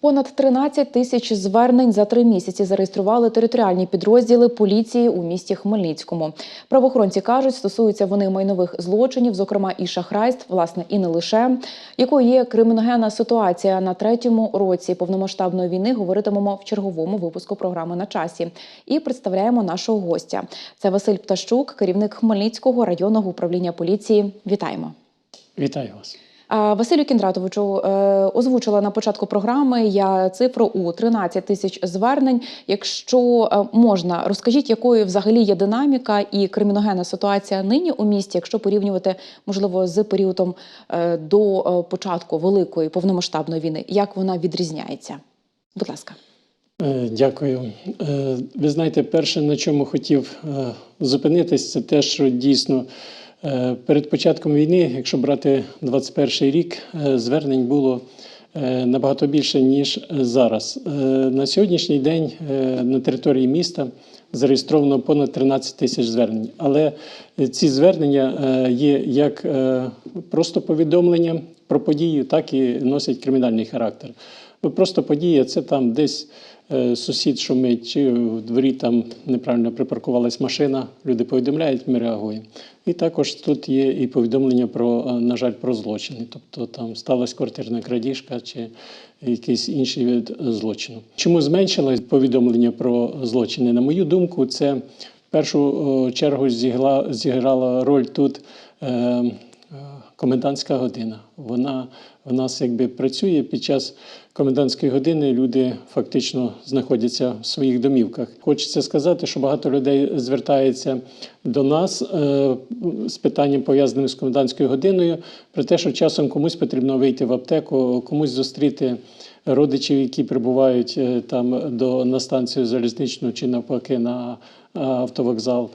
Понад 13 тисяч звернень за три місяці зареєстрували територіальні підрозділи поліції у місті Хмельницькому. Правоохоронці кажуть, стосуються вони майнових злочинів, зокрема і шахрайств, власне, і не лише. Якою є криміногенна ситуація на третьому році повномасштабної війни, говоритимемо в черговому випуску програми на часі. І представляємо нашого гостя. Це Василь Птащук, керівник Хмельницького районного управління поліції. Вітаємо. Вітаю вас. Василю Кіндратовичу е, озвучила на початку програми я цифру у 13 тисяч звернень. Якщо е, можна, розкажіть, якою взагалі є динаміка і криміногенна ситуація нині у місті, якщо порівнювати можливо з періодом е, до початку великої повномасштабної війни, як вона відрізняється? Будь ласка. Дякую. Ви знаєте, перше, на чому хотів зупинитись, це те, що дійсно перед початком війни, якщо брати 21 рік, е, звернень було е, набагато більше, ніж зараз. Е, На сьогоднішній день е, на території міста зареєстровано понад 13 тисяч звернень. Але ці звернення е, є як е, просто повідомлення про подію, так і носять кримінальний характер. Просто подія це там десь е, сусід шумить, чи в дворі там неправильно припаркувалась машина. Люди повідомляють, ми реагуємо. І також тут є і повідомлення про, е, на жаль, про злочини. Тобто там сталася квартирна крадіжка чи якийсь інший вид злочину. Чому зменшилось повідомлення про злочини? На мою думку, це в першу е, чергу зіграла роль тут. Комендантська година. Вона в нас якби працює під час комендантської години. Люди фактично знаходяться в своїх домівках. Хочеться сказати, що багато людей звертається до нас е, з питанням пов'язаним з комендантською годиною, про те, що часом комусь потрібно вийти в аптеку, комусь зустріти родичів, які прибувають е, там до на станцію залізничну чи навпаки на е, автовокзал.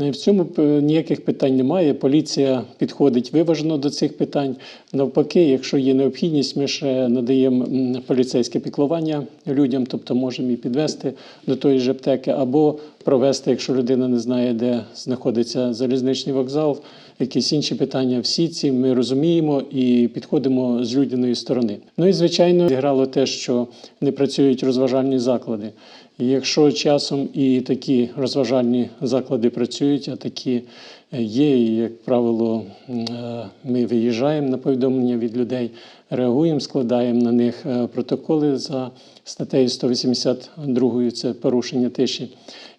Е, В цьому е, ніяких питань немає. Поліція підходить виважено до цих питань. Навпаки, якщо є необхідність, ми ще надаємо поліцейське піклування людям, тобто можемо і підвести до тої ж аптеки, або провести, якщо людина не знає, де знаходиться залізничний вокзал, якісь інші питання. Всі ці ми розуміємо і підходимо з людяної сторони. Ну і звичайно, зіграло те, що не працюють розважальні заклади. Якщо часом і такі розважальні заклади працюють, а такі е, є, і, як правило, е, ми виїжджаємо на повідомлення від людей, реагуємо, складаємо на них е, протоколи за статтею 182 це порушення тиші,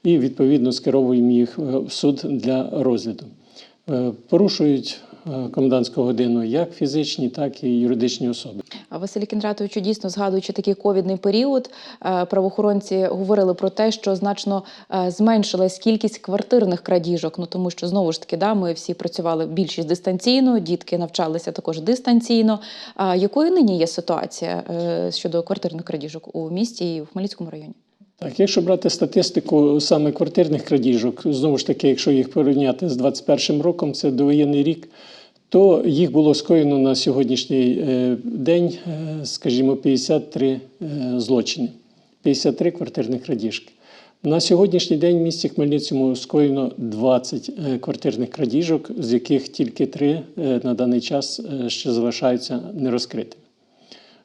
і відповідно скеровуємо їх в суд для розгляду. Порушують комендантську годину як фізичні, так і юридичні особи. А Василь Кіндратовичу, дійсно згадуючи такий ковідний період, е, правоохоронці говорили про те, що значно е, зменшилась кількість квартирних крадіжок. Ну тому що знову ж таки, да, ми всі працювали більшість дистанційно, дітки навчалися також дистанційно. А якою нині є ситуація е, щодо квартирних крадіжок у місті і в Хмельницькому районі? Так, якщо брати статистику саме квартирних крадіжок, знову ж таки, якщо їх порівняти з 21 роком, це довоєнний рік, то їх було скоєно на сьогоднішній е, день, е, скажімо, 53 е, злочини, 53 квартирних крадіжки. На сьогоднішній день в місті Хмельницькому скоєно 20 е, квартирних крадіжок, з яких тільки 3 е, на даний час ще залишаються нерозкритими.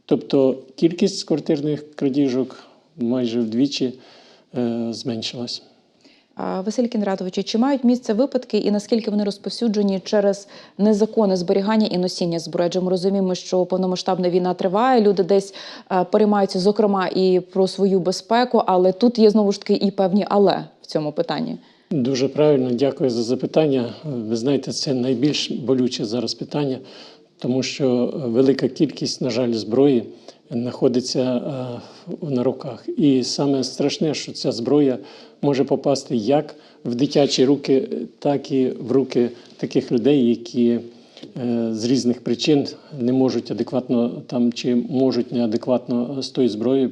Тобто кількість квартирних крадіжок майже вдвічі зменшилась. Василь Кіндратович, чи мають місце випадки і наскільки вони розповсюджені через незаконне зберігання і носіння зброї? Адже ми розуміємо, що повномасштабна війна триває. Люди десь е, переймаються, зокрема, і про свою безпеку, але тут є знову ж таки і певні але в цьому питанні. Дуже правильно, дякую за запитання. Ви знаєте, це найбільш болюче зараз питання, тому що велика кількість, на жаль, зброї знаходиться е, на руках. І саме страшне, що ця зброя може попасти як в дитячі руки, так і в руки таких людей, які е, з різних причин не можуть адекватно там чи можуть неадекватно з тої зброї е,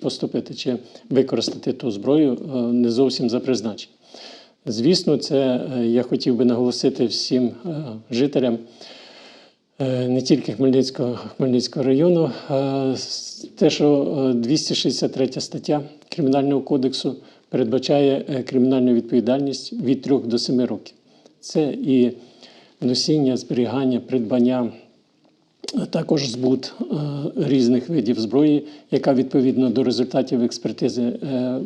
поступити чи використати ту зброю е, не зовсім за призначенням. Звісно, це я хотів би наголосити всім жителям не тільки Хмельницького, Хмельницького району, те, що е, 263 стаття Кримінального кодексу передбачає е, кримінальну відповідальність від 3 до 7 років. Це і носіння, зберігання, придбання також збут е, різних видів зброї, яка відповідно до результатів експертизи е,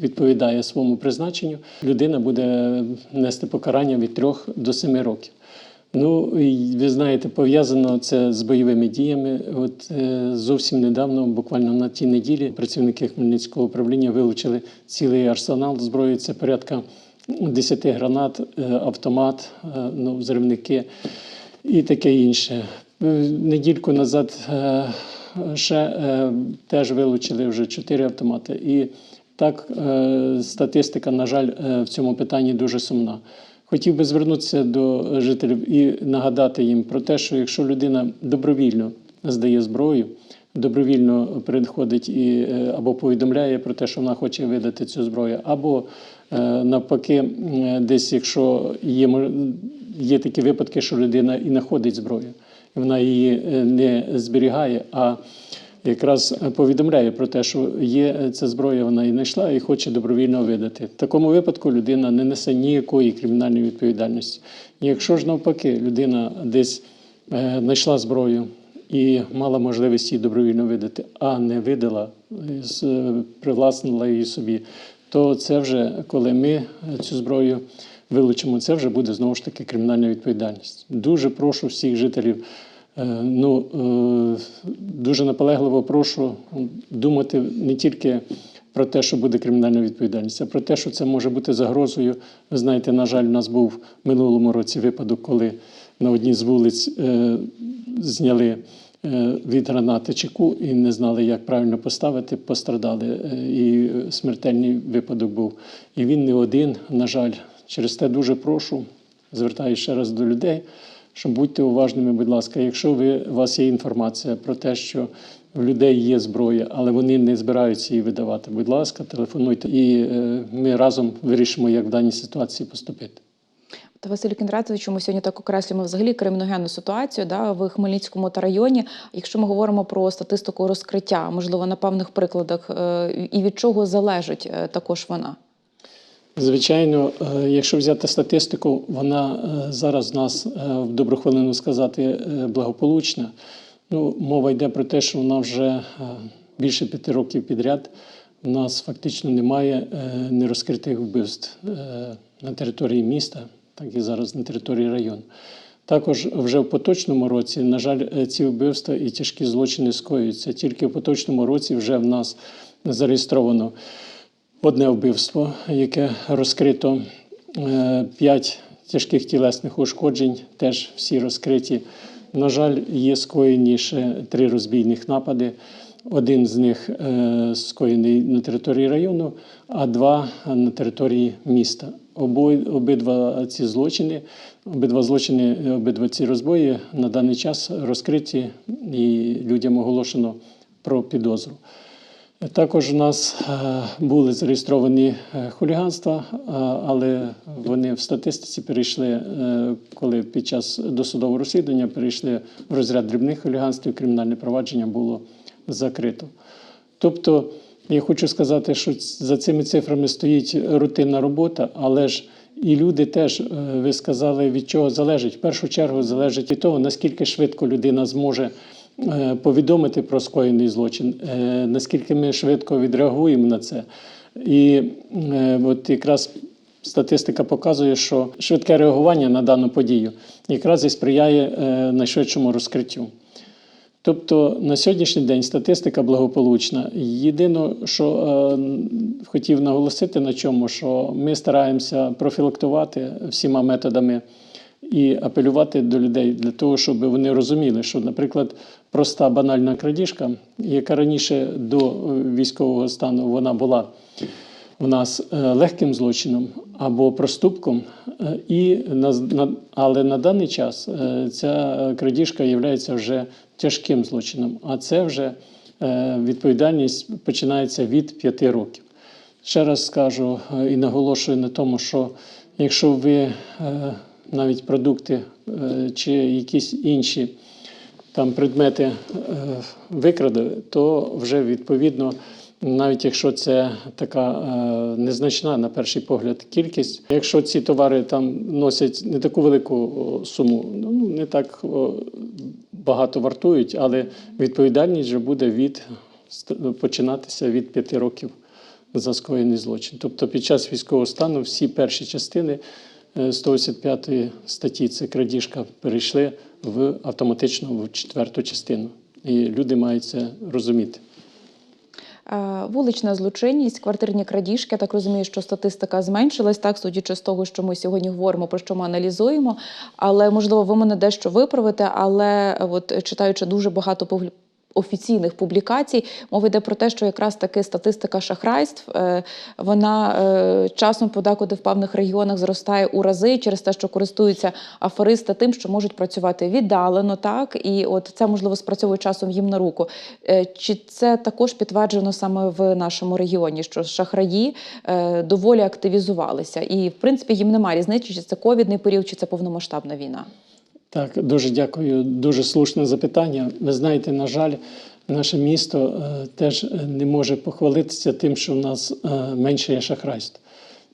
відповідає своєму призначенню, людина буде нести покарання від 3 до 7 років. Ну, ви знаєте, пов'язано це з бойовими діями. От е, зовсім недавно, буквально на тій неділі, працівники Хмельницького управління вилучили цілий арсенал зброї. Це порядка 10 гранат, е, автомат, е, ну, взривники і таке інше. Недільку назад ще теж вилучили вже 4 автомати. І так статистика, на жаль, в цьому питанні дуже сумна. Хотів би звернутися до жителів і нагадати їм про те, що якщо людина добровільно здає зброю, добровільно приходить і е, або повідомляє про те, що вона хоче видати цю зброю, або е, навпаки, десь, якщо є, є такі випадки, що людина і знаходить зброю, і вона її е, не зберігає, а якраз повідомляє про те, що є ця зброя, вона і знайшла і хоче добровільно видати. В такому випадку людина не несе ніякої кримінальної відповідальності. Якщо ж навпаки людина десь е, знайшла зброю і мала можливість її добровільно видати, а не видала, е, е, привласнила її собі, то це вже коли ми е, цю зброю вилучимо, це вже буде знову ж таки кримінальна відповідальність. Дуже прошу всіх жителів. Е, Ну, е, дуже наполегливо прошу думати не тільки про те, що буде кримінальна відповідальність, а про те, що це може бути загрозою. Ви знаєте, на жаль, у нас був в минулому році випадок, коли на одній з вулиць е, зняли від гранати чеку і не знали, як правильно поставити, пострадали. І смертельний випадок був. І він не один, на жаль. Через те дуже прошу, звертаюся ще раз до людей, що будьте уважними, будь ласка, якщо ви, у вас є інформація про те, що в людей є зброя, але вони не збираються її видавати, будь ласка, телефонуйте, і е, ми разом вирішимо, як в даній ситуації поступити. Та Василь Кіндратович, ми сьогодні так окреслюємо взагалі криміногенну ситуацію да, в Хмельницькому та районі. Якщо ми говоримо про статистику розкриття, можливо, на певних прикладах, е, і від чого залежить е, також вона? Звичайно, е, якщо взяти статистику, вона е, зараз в нас е, в добру хвилину сказати благополучна. Ну, мова йде про те, що вона вже більше п'яти років підряд. У нас фактично немає нерозкритих вбивств на території міста, так і зараз на території району. Також вже в поточному році, на жаль, ці вбивства і тяжкі злочини скоюються. Тільки в поточному році вже в нас зареєстровано одне вбивство, яке розкрито, е, п'ять тяжких тілесних ушкоджень, теж всі розкриті. На жаль, є скоєні ще три розбійних напади. Один з них е, скоєний на території району, а два на території міста. Обидва ці злочини, обидва злочини, обидва ці розбої на даний час розкриті і людям оголошено про підозру. Також у нас е, були зареєстровані е, хуліганства, е, але вони в статистиці перейшли, коли під час досудового розслідування перейшли в розряд дрібних хуліганств, і кримінальне провадження було закрито. Тобто, я хочу сказати, що за цими цифрами стоїть рутинна робота, але ж і люди теж, ви сказали, від чого залежить. В першу чергу залежить від того, наскільки швидко людина зможе повідомити про скоєний злочин, е, наскільки ми швидко відреагуємо на це. І е, от якраз статистика показує, що швидке реагування на дану подію якраз і сприяє е, найшвидшому розкриттю. Тобто на сьогоднішній день статистика благополучна. Єдине, що е, хотів наголосити на чому, що ми стараємося профілактувати всіма методами і апелювати до людей для того, щоб вони розуміли, що, наприклад, проста банальна крадіжка, яка раніше до е, військового стану вона була у нас е, легким злочином або проступком, е, і але на даний час ця крадіжка є вже тяжким злочином, а це вже відповідальність починається від 5 років. Ще раз скажу і наголошую на тому, що якщо ви навіть продукти е, чи якісь інші там предмети е, викрадали, то вже відповідно навіть якщо це така е, незначна на перший погляд кількість. Якщо ці товари там носять не таку велику суму, ну не так багато вартують, але відповідальність вже буде від починатися від п'яти років за скоєний злочин. Тобто під час військового стану всі перші частини 185 статті це крадіжка перейшли в автоматично в четверту частину. І люди мають це розуміти. Е, Вулична злочинність, квартирні крадіжки. Я так розумію, що статистика зменшилась, так судячи з того, що ми сьогодні говоримо, про що ми аналізуємо. Але можливо, ви мене дещо виправите. Але е, от читаючи дуже багато офіційних публікацій, мова йде про те, що якраз таки статистика шахрайств е, вона е, часом подекуди в певних регіонах зростає у рази через те, що користуються аферисти тим, що можуть працювати віддалено, так і от це можливо спрацьовує часом їм на руку. Е, Чи це також підтверджено саме в нашому регіоні? Що шахраї доволі активізувалися, і в принципі їм немає різниці, чи це ковідний період, чи це повномасштабна війна? Так, дуже дякую. Дуже слушне запитання. Ви знаєте, на жаль, наше місто е, теж не може похвалитися тим, що в нас е, менше є шахрайств.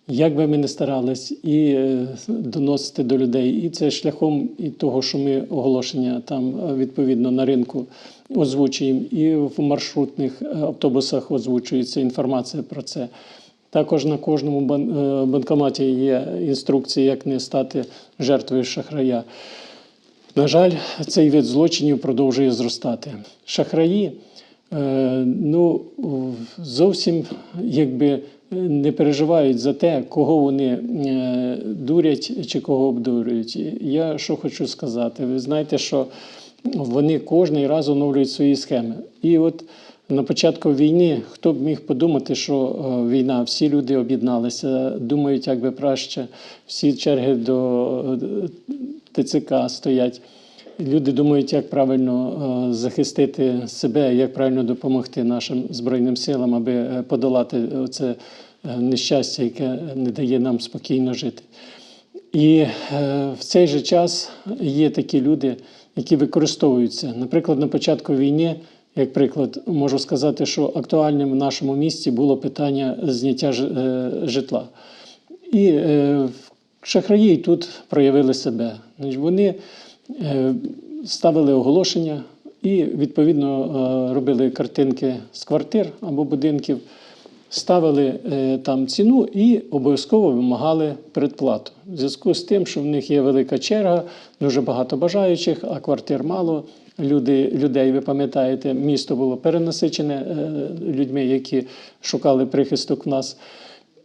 Як би ми не старались і е, доносити до людей, і це шляхом і того, що ми оголошення там е, відповідно на ринку озвучуємо, і в маршрутних е, автобусах озвучується інформація про це. Також на кожному е, банкоматі є інструкції, як не стати жертвою шахрая. На жаль, цей вид злочинів продовжує зростати. Шахраї е, ну, зовсім якби не переживають за те, кого вони е, дурять чи кого обдурюють. Я що хочу сказати, ви знаєте, що вони кожний раз оновлюють свої схеми. І от на початку війни хто б міг подумати, що е, війна, всі люди об'єдналися, думають, як би краще, всі черги до ТЦК стоять. Люди думають, як правильно е, захистити себе, як правильно допомогти нашим збройним силам, аби е, подолати це е, нещастя, яке не дає нам спокійно жити. І в цей же час є такі люди, які використовуються. Наприклад, на початку війни, як приклад, можу сказати, що актуальним в нашому місті було питання зняття житла. І шахраї тут проявили себе. Вони е, ставили оголошення і відповідно е, робили картинки з квартир або будинків, ставили е, там ціну і обов'язково вимагали передплату. В зв'язку з тим, що в них є велика черга, дуже багато бажаючих, а квартир мало. Люди, людей, ви пам'ятаєте, місто було перенасичене людьми, які шукали прихисток в нас.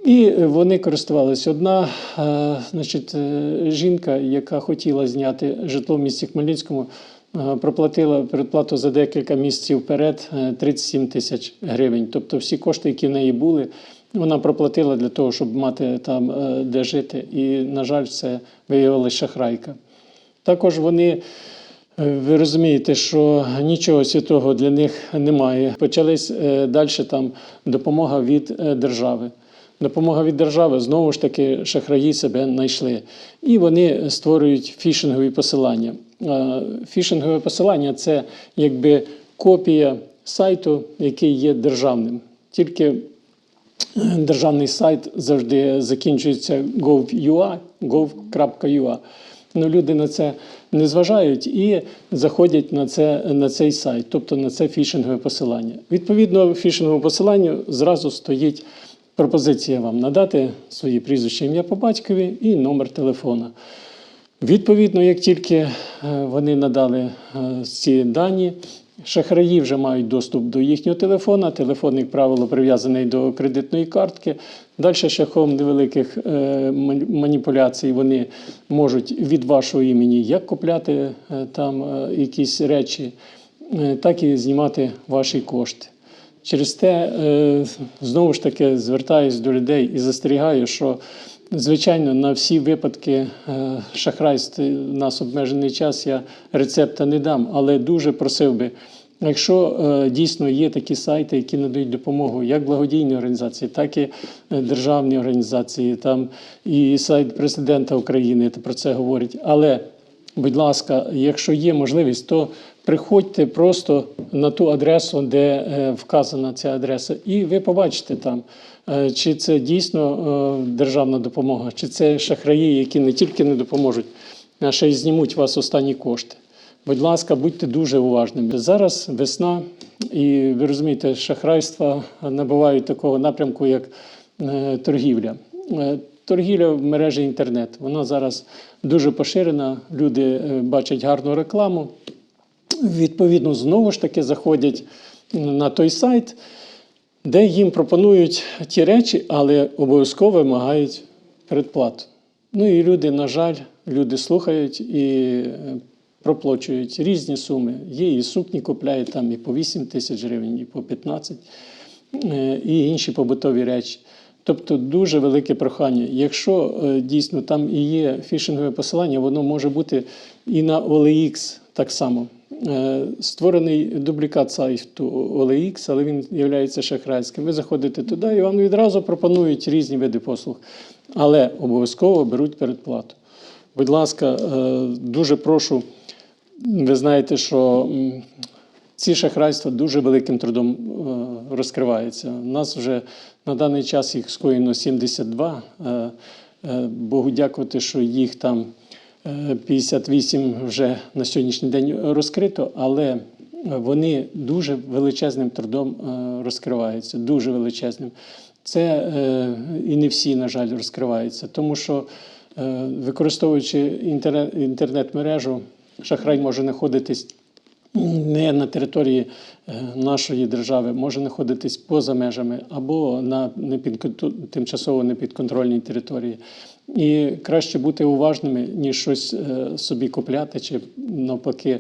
І вони користувалися. Одна е, значить, е, жінка, яка хотіла зняти житло в місті Хмельницькому, е, проплатила передплату за декілька місяців вперед е, 37 тисяч гривень. Тобто всі кошти, які в неї були, вона проплатила для того, щоб мати там е, де жити. І, на жаль, це виявилася шахрайка. Також вони. Е, Ви розумієте, що нічого святого для них немає. Почались далі там допомога від е, держави. Допомога від держави знову ж таки шахраї себе знайшли. І вони створюють фішингові посилання. Е, Фішингове посилання це якби копія сайту, який є державним. Тільки державний сайт завжди закінчується gov.ua, gov.ua. Ну, люди на це не зважають і заходять на, це, на цей сайт, тобто на це фішингове посилання. Відповідно, фішинговому посиланню зразу стоїть пропозиція вам надати свої прізвища, ім'я по батькові і номер телефона. Відповідно, як тільки е, вони надали е, ці дані, шахраї вже мають доступ до їхнього телефона. Телефон, як правило, прив'язаний до кредитної картки. Далі шляхом невеликих е, маніпуляцій вони можуть від вашого імені як купляти там якісь речі, так і знімати ваші кошти. Через те, е, знову ж таки, звертаюся до людей і застерігаю, що, звичайно, на всі випадки е, шахрайств у нас обмежений час, я рецепта не дам, але дуже просив би, якщо е, дійсно є такі сайти, які надають допомогу як благодійні організації, так і державні організації, там і сайт президента України про це говорить. Але Будь ласка, якщо є можливість, то приходьте просто на ту адресу, де е, вказана ця адреса, і ви побачите там, е, чи це дійсно е, державна допомога, чи це шахраї, які не тільки не допоможуть, а ще й знімуть вас останні кошти. Будь ласка, будьте дуже уважними. Зараз весна, і ви розумієте, шахрайства набувають такого напрямку, як торгівля. Торгівля в мережі інтернет. Вона зараз дуже поширена. Люди бачать гарну рекламу. Відповідно, знову ж таки заходять на той сайт, де їм пропонують ті речі, але обов'язково вимагають передплату. Ну і люди, на жаль, люди слухають і е, проплачують різні суми. Є і сукні купляють там і по 8 тисяч гривень, і по 15, е, і інші побутові речі. Тобто дуже велике прохання. Якщо е, дійсно там і є фішингове посилання, воно може бути і на OLX так само. Е, Створений дублікат сайту OLX, але він є шахрайським. Ви заходите туди і вам відразу пропонують різні види послуг, але обов'язково беруть передплату. Будь ласка, е, дуже прошу. Ви знаєте, що ці шахрайства дуже великим трудом е, розкриваються. У нас вже на даний час їх скоєно 72. Е, е, Богу дякувати, що їх там 58 вже на сьогоднішній день розкрито, але вони дуже величезним трудом е, розкриваються, дуже величезним. Це е, і не всі, на жаль, розкриваються, тому що е, використовуючи інтернет, інтернет-мережу, шахрай може знаходитись не на території е, нашої держави, може знаходитись поза межами або на тимчасово непідконтрольній території. І краще бути уважними, ніж щось е, собі купляти, чи навпаки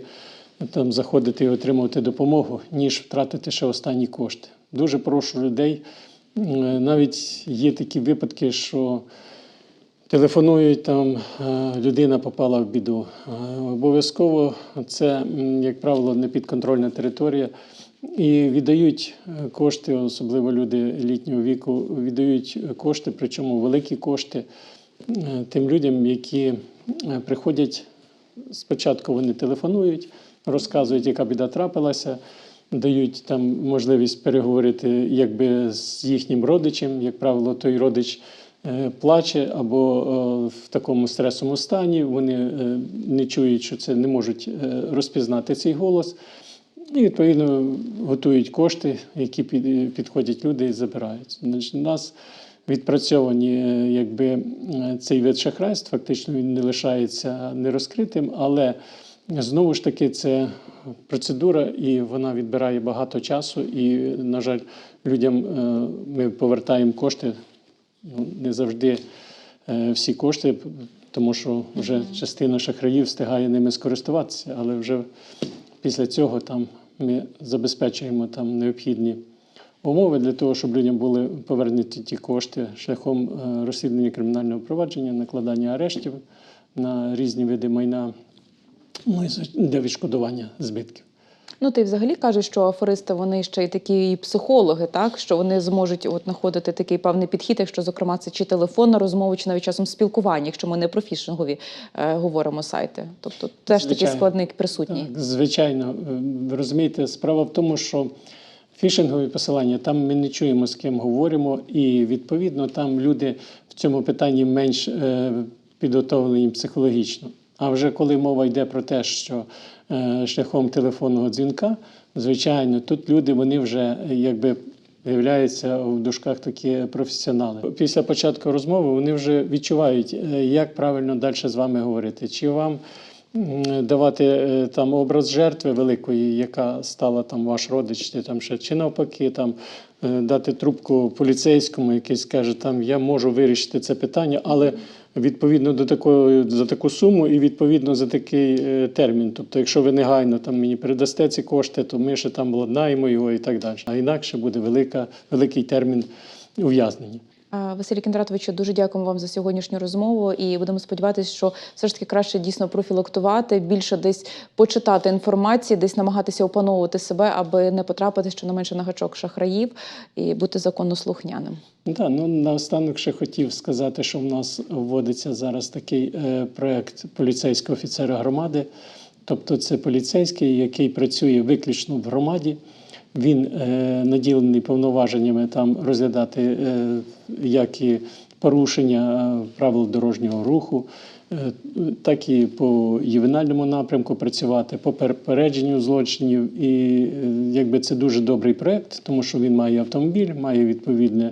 там заходити і отримувати допомогу, ніж втратити ще останні кошти. Дуже прошу людей. е, Навіть є такі випадки, що Телефонують там, е, людина попала в біду. Обов'язково це, як правило, непідконтрольна територія. І віддають кошти, особливо люди літнього віку, віддають кошти, причому великі кошти тим людям, які е, приходять. Спочатку вони телефонують, розказують, яка біда трапилася, дають там можливість переговорити якби з їхнім родичем. Як правило, той родич е, плаче або е, в такому стресовому стані. Вони е, не чують, що це не можуть е, розпізнати цей голос. І відповідно готують кошти, які підходять люди і забирають. Значить, нас відпрацьовані, е, якби е, цей вид шахрайств, фактично він не лишається нерозкритим, але знову ж таки це процедура, і вона відбирає багато часу. І, на жаль, людям е, ми повертаємо кошти ну, не завжди всі кошти, тому що вже частина шахраїв встигає ними скористуватися, але вже після цього там ми забезпечуємо там необхідні умови для того, щоб людям були повернені ті кошти шляхом е, розслідування кримінального провадження, накладання арештів на різні види майна ну, і для відшкодування збитків. Ну, ти взагалі кажеш, що аферисти вони ще й такі і психологи, так що вони зможуть от знаходити такий певний підхід, якщо зокрема це чи телефонна розмова, чи навіть часом спілкування, якщо ми не про фішингові е, говоримо сайти. Тобто теж такий Звичайно. складник присутній. Так, звичайно, Е, ви розумієте, справа в тому, що фішингові посилання там ми не чуємо, з ким говоримо, і відповідно там люди в цьому питанні менш е, підготовлені психологічно. А вже коли мова йде про те, що е, шляхом телефонного дзвінка, звичайно, тут люди вони вже якби Виявляються в дужках такі професіонали. Після початку розмови вони вже відчувають, е, як правильно далі з вами говорити. Чи вам давати е, там образ жертви великої, яка стала там ваш родич, чи там ще, чи навпаки, там е, дати трубку поліцейському, який скаже, там я можу вирішити це питання, але відповідно до такої за таку суму і відповідно за такий е, термін. Тобто, якщо ви негайно там мені передасте ці кошти, то ми ще там владнаємо його і так далі. А інакше буде велика, великий термін ув'язнення. А, Василій Кіндратовичу, дуже дякуємо вам за сьогоднішню розмову. І будемо сподіватися, що все ж таки краще дійсно профілактувати, більше десь почитати інформації, десь намагатися опановувати себе, аби не потрапити щонайменше на гачок шахраїв і бути законослухняним. Да, ну наостанок ще хотів сказати, що в нас вводиться зараз такий е, проект поліцейського офіцера громади. Тобто це поліцейський, який працює виключно в громаді. Він е, наділений повноваженнями там розглядати е, як і порушення е, правил дорожнього руху, так і по ювенальному напрямку працювати, по перепередженню злочинів. І якби це дуже добрий проект, тому що він має автомобіль, має відповідне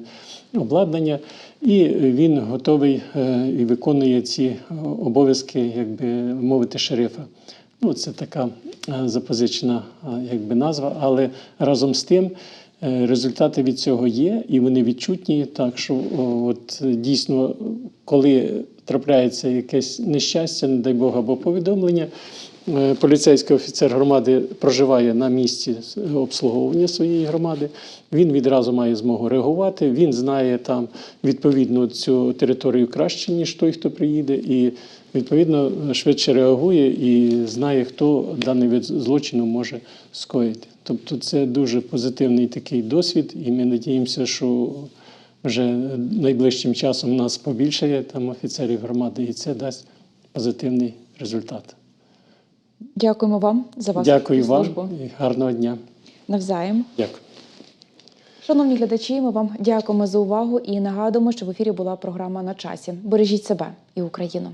обладнання, і він готовий і виконує ці обов'язки, як би мовити, шерифа. Ну, це така запозичена е, якби, назва, але разом з тим е, результати від цього є, і вони відчутні. Так що от, е, дійсно, коли трапляється якесь нещастя, не дай Бог, або повідомлення, е, поліцейський офіцер громади проживає на місці обслуговування своєї громади. Він відразу має змогу реагувати. Він знає там відповідно цю територію краще, ніж той, хто приїде, і відповідно швидше реагує і знає, хто даний вид злочину може скоїти. Тобто, це дуже позитивний такий досвід, і ми надіємося, що вже найближчим часом нас побільшає там офіцерів громади, і це дасть позитивний результат. Дякуємо вам за вашу Дякую вам і гарного дня. Навзаєм. Дякую. Шановні глядачі, ми вам дякуємо за увагу і нагадуємо, що в ефірі була програма на часі. Бережіть себе і Україну.